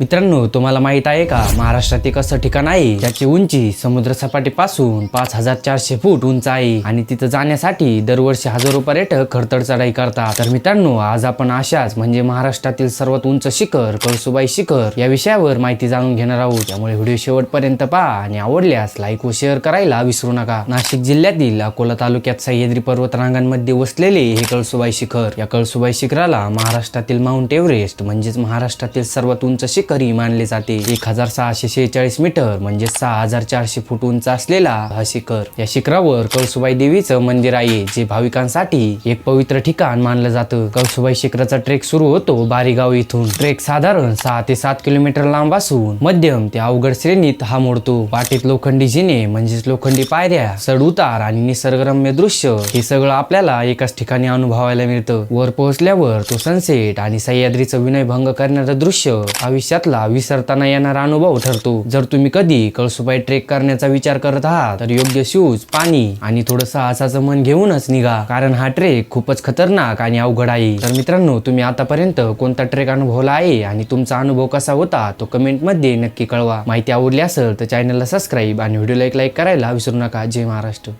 मित्रांनो तुम्हाला माहीत आहे का? महाराष्ट्रात एक असं ठिकाण आहे ज्याची उंची समुद्र सपाटीपासून पाच हजार चारशे फूट उंच आहे. आणि तिथं जाण्यासाठी दरवर्षी हजारो पर्यटक खडतड चढाई करतात. तर मित्रांनो आज आपण अशाच म्हणजे महाराष्ट्रातील सर्वात उंच शिखर कळसुबाई शिखर या विषयावर माहिती जाणून घेणार आहोत. त्यामुळे व्हिडिओ शेवटपर्यंत पहा आणि आवडल्यास लाईक व शेअर करायला विसरू नका. नाशिक जिल्ह्यातील अकोला तालुक्यात सह्याद्री पर्वतरांगांमध्ये वसलेले हे कळसुबाई शिखर. या कळसुबाई शिखराला महाराष्ट्रातील माउंट एव्हरेस्ट म्हणजेच महाराष्ट्रातील सर्वात उंच शिखर मानले जाते. एक हजार सहाशे शेहेचाळीस मीटर म्हणजे सहा हजार चारशे फूट उंच असलेला हा शिखर. या शिखरावर कळसुबाई देवीचं मंदिर आहे जे भाविकांसाठी एक पवित्र ठिकाण मानलं जातं. कळसुबाई शिखराचा ट्रेक सुरू होतो बारीगाव इथून. ट्रेक साधारण सहा ते सात किलोमीटर लांब असून मध्यम ते अवघड श्रेणीत हा मोडतो. वाटेत लोखंडी जिने म्हणजेच लोखंडी पायऱ्या चढ उतार आणि निसर्गरम्य दृश्य हे सगळं आपल्याला एकाच ठिकाणी अनुभवायला मिळतं. वर पोहोचल्यावर तो सनसेट आणि सह्याद्रीचं विनयभंग करणारं दृश्य आयुष्यातला विसरताना येणारा अनुभव ठरतो. जर तुम्ही कधी कळसुबाई ट्रेक करण्याचा विचार करत आहात तर योग्य शूज पाणी आणि थोडं साहसाचं मन घेऊनच निघा. कारण हा ट्रेक खूपच खतरनाक आणि अवघड आहे. तर मित्रांनो तुम्ही आतापर्यंत कोणता ट्रेक अनुभवला आहे आणि तुमचा अनुभव कसा होता तो कमेंटमध्ये नक्की कळवा. माहिती आवडली असेल तर चॅनलला सबस्क्राईब आणि व्हिडिओला एक लाईक करायला विसरू नका. जय महाराष्ट्र.